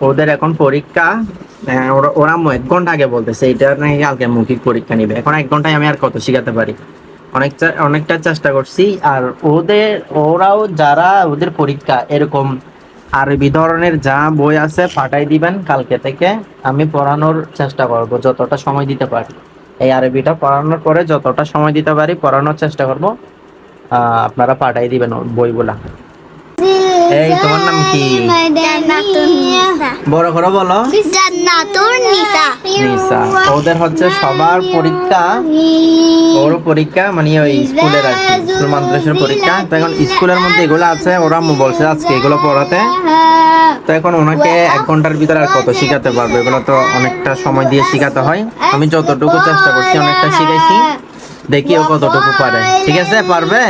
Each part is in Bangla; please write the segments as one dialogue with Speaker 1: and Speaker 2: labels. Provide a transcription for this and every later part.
Speaker 1: ওদের এখন পরীক্ষা ওরা- ওরা এক ঘণ্টা আগে বলতেছে এটা নাকি কালকে মৌখিক পরীক্ষা নিবে। এখন এক ঘন্টায় আমি আর কত শিখাতে পারি? অনেক অনেকটা চেষ্টা করছি, আর ওদের ওরাও যারা ওদের পরীক্ষা এরকম আরবি ধরনের যা বই আছে পাঠাই দিবেন কালকে থেকে, আমি পড়ানোর চেষ্টা করব যতটা সময় দিতে পারি। এই আরবিটা পড়ানোর পরে যতটা সময় দিতে পারি, পড়ানোর চেষ্টা করব। আপনারা পাঠাই দিবেন বইগুলা। এই তোমার নাম কি? বড় করে বলো।
Speaker 2: নিসা।
Speaker 1: ওদের হচ্ছে সবার পরীক্ষা। ওর পরীক্ষা মানে ওই স্কুলের আর কি স্কুল মাদ্রাসার পরীক্ষা। তো এখন স্কুলের মধ্যে এগুলো আছে ওরা বলছে আজকে এগুলো পড়াতে। তো এখন ওনাকে এক ঘণ্টার ভিতরে আর কত শিখাতে পারবে? এগুলো তো অনেকটা সময় দিয়ে শিখাতে হয়। আমি যতটুকু চেষ্টা করছি অনেকটা শিখাইছি। দেখি ও কতটুকু পারে। ঠিক আছে পারবে?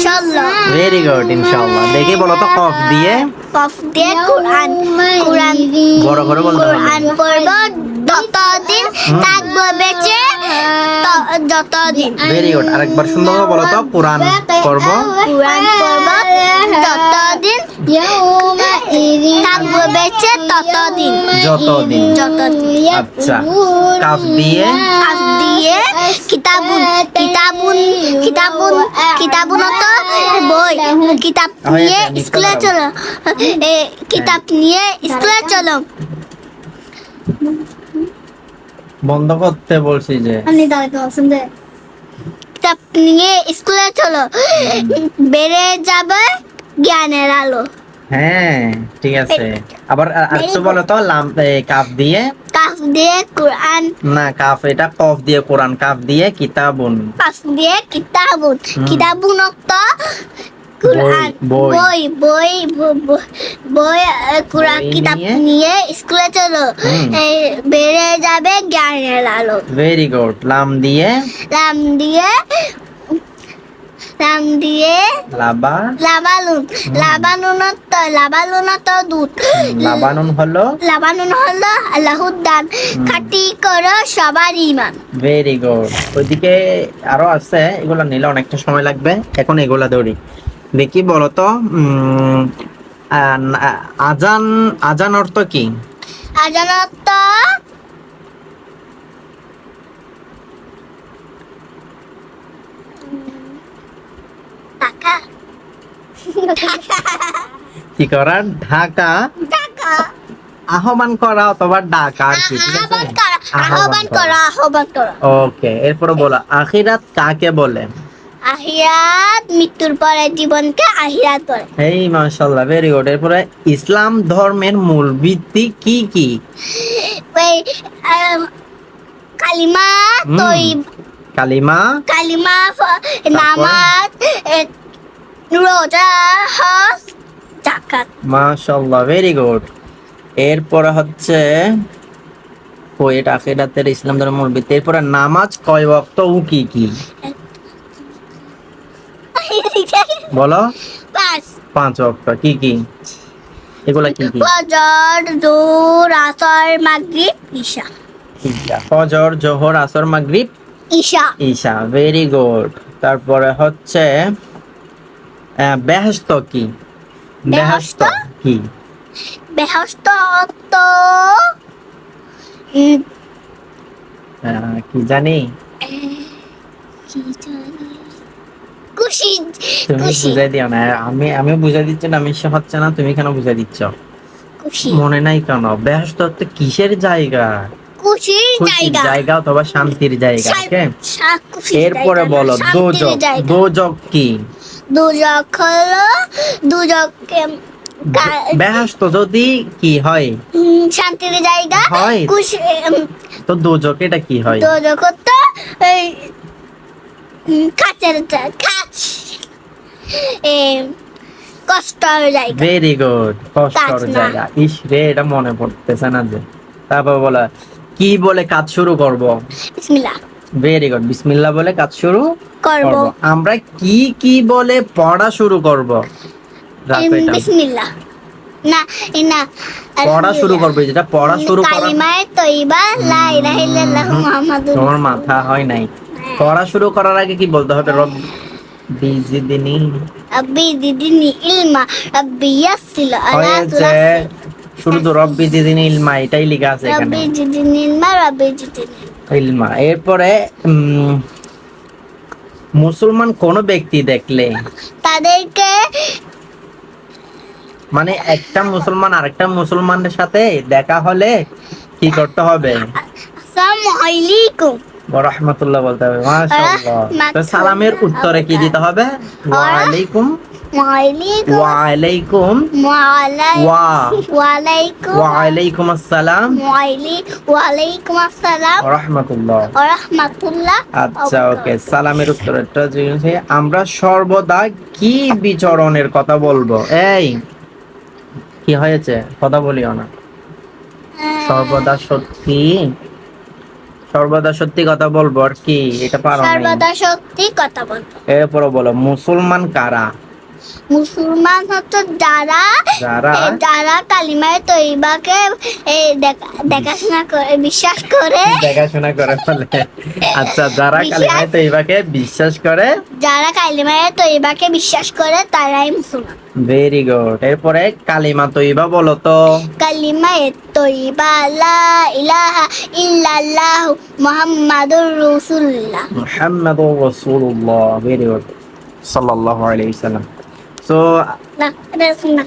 Speaker 2: ইনশাআল্লাহ।
Speaker 1: ভেরি গুড ইনশাআল্লাহ। দেখি বলো তো কফ দিয়ে?
Speaker 2: কফ দিয়ে কোরআন কোরআন
Speaker 1: বড় করে বলতে
Speaker 2: কোরআন পড়ব ততদিন থাকব বেঁচে যতদিন।
Speaker 1: ভেরি গুড আরেকবার সুন্দর করে বলো তো কোরআন পড়ব।
Speaker 2: কোরআন পড়ব ততদিন থাকব বেঁচে ততদিন।
Speaker 1: যতদিন।
Speaker 2: যতদিন।
Speaker 1: আচ্ছা কাফ দিয়ে?
Speaker 2: কাজ দিয়ে কিতাবুন কিতাবুন কিতাবুন কিতাবুন তো বই কিতাব নিয়ে স্কুলে চলো। এ, কিতাব নিয়ে স্কুলে চলো।
Speaker 1: বন্ধ করতে বলছি যে।
Speaker 2: কিতাব নিয়ে স্কুলে চলো। বেড়ে যাবে জ্ঞানের আলো।
Speaker 1: হ্যাঁ ঠিক আছে। আবার আরেকটু বলো তো লাম কাফ দিয়ে?
Speaker 2: কাফ দিয়ে কোরআন।
Speaker 1: না কাফ এটা কফ দিয়ে কোরআন কাফ দিয়ে কিতাবুন।
Speaker 2: কাফ দিয়ে কিতাবুন। কিতাবুন কোরআন।
Speaker 1: বই।
Speaker 2: বই। বই কোরআন কিতাব
Speaker 1: নিয়ে?
Speaker 2: স্কুলে চলো। বেড়ে যাবে জ্ঞানের আলো।
Speaker 1: ভেরি গুড লাম দিয়ে?
Speaker 2: রাম দিয়ে রাম দিয়ে
Speaker 1: লাবা।
Speaker 2: লাবালুন। তো লাবালুন তো দুধ।
Speaker 1: লাবানুন হলো?
Speaker 2: লাবানুন হলো আল্লাহুর দান। খাটি করো সবার ইমান
Speaker 1: ভেরি গুড ওইদিকে আরও আছে এগুলা নিলে অনেকটা সময় লাগবে। এখন এগুলা ধরি। দেখি বলো তো আজান আজান অর্থ কি?
Speaker 2: আজানত টাকা
Speaker 1: কি করা ঢাকা। আহ্বান করা অথবা ডাকা আর কি
Speaker 2: আহ্বান করা আহ্বান করা
Speaker 1: ওকে এরপরে বলো আখিরাত কাকে বলে?
Speaker 2: আহিরাত মৃত্যুর পরে জীবনকে আহিরাত বলে।
Speaker 1: এই মাশাআল্লাহ ভেরি গুড এরপরে ইসলাম ধর্মের মূল ভিত্তি কি কি?
Speaker 2: ওই কালিমা
Speaker 1: হুম।
Speaker 2: তৈ
Speaker 1: কালিমা।
Speaker 2: কালিমা নামাজ রোজা হজ জাকাত
Speaker 1: মাশাআল্লাহ ভেরি গুড এরপরে হচ্ছে আখিরাতের ইসলাম ধর্মের মূল ভিত্তি? এরপরে নামাজ কয় ওয়াক্ত ও কি কি? বলো।
Speaker 2: পাঁচ।
Speaker 1: পাঁচ ওয়াক্ত কি কি? এগুলা কি কি?
Speaker 2: ফজর জোর আসর মাগরিব ঈশা।
Speaker 1: ফজর জোহর আসর মাগরিব
Speaker 2: ঈশা।
Speaker 1: ঈশা ভেরি গুড তারপরে হচ্ছে আহ, বেহেশত কি? বেহেশত? কি?
Speaker 2: বেহস্ত তো
Speaker 1: কি জানি? তুমি বুঝাই দিও না আমি আমি বুঝাই দিচ্ছি না আমি হচ্ছে না তুমি কেন বুঝাই দিচ্ছ? মনে নাই কেন? হচ্ছে কিসের জায়গা?
Speaker 2: খুশির জায়গা।
Speaker 1: জায়গা অথবা শান্তির জায়গা ওকে? এরপরে বলো দোজক। দোজক কি?
Speaker 2: দুজক হলো দুজক
Speaker 1: যদি কি হয়?
Speaker 2: শান্তির জায়গা
Speaker 1: হয়। তো দোজক এটা কি হয়?
Speaker 2: দুজক তো এই জা- এ কষ্টের জায়গা।
Speaker 1: ভেরি গুড কষ্টর জায়গা। ইস রে এটা মনে পড়তেছে না যে। তারপর বলা কি বলে কাজ শুরু করব?
Speaker 2: বিসমিল্লাহ।
Speaker 1: ভেরি গুড বিসমিল্লাহ বলে কাজ শুরু
Speaker 2: করব।
Speaker 1: আমরা কি কি বলে পড়া শুরু করব?
Speaker 2: বিসমিল্লাহ। না না
Speaker 1: পড়া শুরু করবে যেটা পড়া শুরু করা
Speaker 2: কালিমায়ে তৈবা লা ইলাহা ইল্লাল্লাহ মুহাম্মাদুর
Speaker 1: তোমার মাথা হয় নাই। পড়া শুরু করার আগে কি বলতে হবে? রব বিজিদিনি
Speaker 2: রাব্বি দিদিনি ইলমা আলা
Speaker 1: শুরু তো রব্বি জিদিন ইলমা এটাই লেখা আছে এখানে।
Speaker 2: রব্বি জিদিনি ইলমা রব্বি জিদিনি
Speaker 1: ইলমা। এরপরে মুসলমান কোন ব্যক্তি দেখলে?
Speaker 2: তাদেরকে
Speaker 1: মানে একটা মুসলমান আরেকটা মুসলমানের সাথে দেখা হলে কি করতে হবে?
Speaker 2: আসসালামু আলাইকুম।
Speaker 1: রহমতুল্লাহ বলতে হবে মাশাআল্লাহ। তো সালামের উত্তরে কি দিতে হবে? ওয়ালাইকুম
Speaker 2: ওয়ালাইকুম
Speaker 1: ওয়ালাইকুম
Speaker 2: ওয়ালাইকুম
Speaker 1: আসসালাম
Speaker 2: ওয়ালাইকুম আসসালাম
Speaker 1: রহমতুল্লাহ
Speaker 2: ওয়া
Speaker 1: আচ্ছা ওকে। সালামের উত্তরটা যে আমরা সর্বদা কি বিচরণের কথা বলব? এই কি হয়েছে? কথা বলিও না। সর্বদা সত্যি সর্বদা সত্যি কথা বলব আর কি এটা পারো
Speaker 2: সর্বদা সত্যি কথা বলব।
Speaker 1: এরপরে বলো মুসলমান কারা?
Speaker 2: মুসলমান হচ্ছে যারা
Speaker 1: যারা?
Speaker 2: কালিমায় তৈবাকে দেখাশোনা করে বিশ্বাস করে।
Speaker 1: দেখাশোনা করে ফেলে আচ্ছা যারা কালিমায় তৈবাকে বিশ্বাস করে?
Speaker 2: যারা কালিমায় তৈবাকে বিশ্বাস করে তারাই মুসলমান।
Speaker 1: ভেরি গুড এরপরে কালিমা তৈবা বলো তো।
Speaker 2: কালিমায় তৈবা লা ইলাহা ইল্লাল্লাহ মুহাম্মাদুর রাসূলুল্লাহ
Speaker 1: মুহাম্মাদুর রাসূলুল্লাহ ভেরি গুড সাল্লাল্লাহু আলাইহি সাল্লাম। সো
Speaker 2: না এটা শোনা